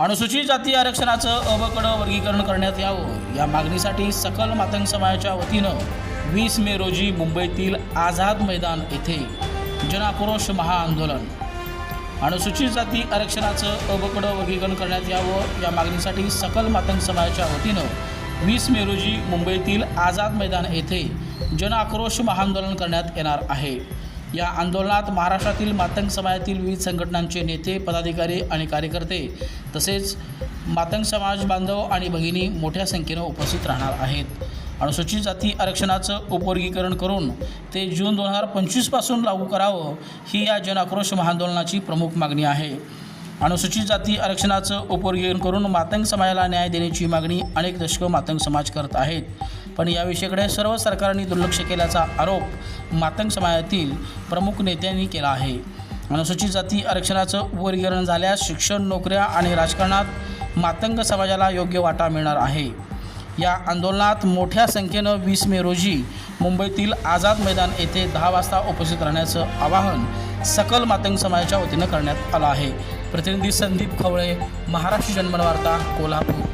अनुसूचित जाती आरक्षणाचं अबकड वर्गीकरण करण्यात यावं. या मागणीसाठी सकल मातंग समाजाच्या वतीनं वीस मे रोजी मुंबईतील आझाद मैदान येथे जनाक्रोश महाआंदोलन. अनुसूचित जाती आरक्षणाचं अबकड वर्गीकरण करण्यात यावं. या मागणीसाठी सकल मातंग समाजाच्या वतीनं वीस मे रोजी मुंबईतील आझाद मैदान येथे जनआक्रोश महाआंदोलन करण्यात येणार आहे. या आंदोलनात महाराष्ट्रातील मातंग समाजातील विविध संघटनांचे नेते पदाधिकारी आणि कार्यकर्ते तसेच मातंग समाज बांधव आणि भगिनी मोठ्या संख्येनं उपस्थित राहणार आहेत. अनुसूचित जाती आरक्षणाचं उपवर्गीकरण करून ते जून दोन हजार पंचवीसपासून लागू करावं ही या जनआक्रोश महाआंदोलनाची प्रमुख मागणी आहे. अनुसूचित जाती आरक्षणाचं उपवर्गीकरण करून मातंग समाजाला न्याय देण्याची मागणी अनेक दशकं मातंग समाज करत आहेत. पण या विषयाकडे सर्व सरकारने दुर्लक्ष केल्याचा आरोप मातंग समाजातील प्रमुख नेत्यांनी केला आहे. अनुसूचित जाती आरक्षणाचं वर्गीकरण झाल्यास शिक्षण नोकऱ्या आणि राजकारणात मातंग समाजाला योग्य वाटा मिळणार आहे. या आंदोलनात मोठ्या संख्येनं वीस मे रोजी मुंबईतील आझाद मैदान येथे दहा वाजता उपस्थित राहण्याचं आवाहन सकल मातंग समाजाच्या वतीनं करण्यात आलं आहे. प्रतिनिधी संदीप खवळे महाराष्ट्र जन्मवार्ता कोल्हापूर.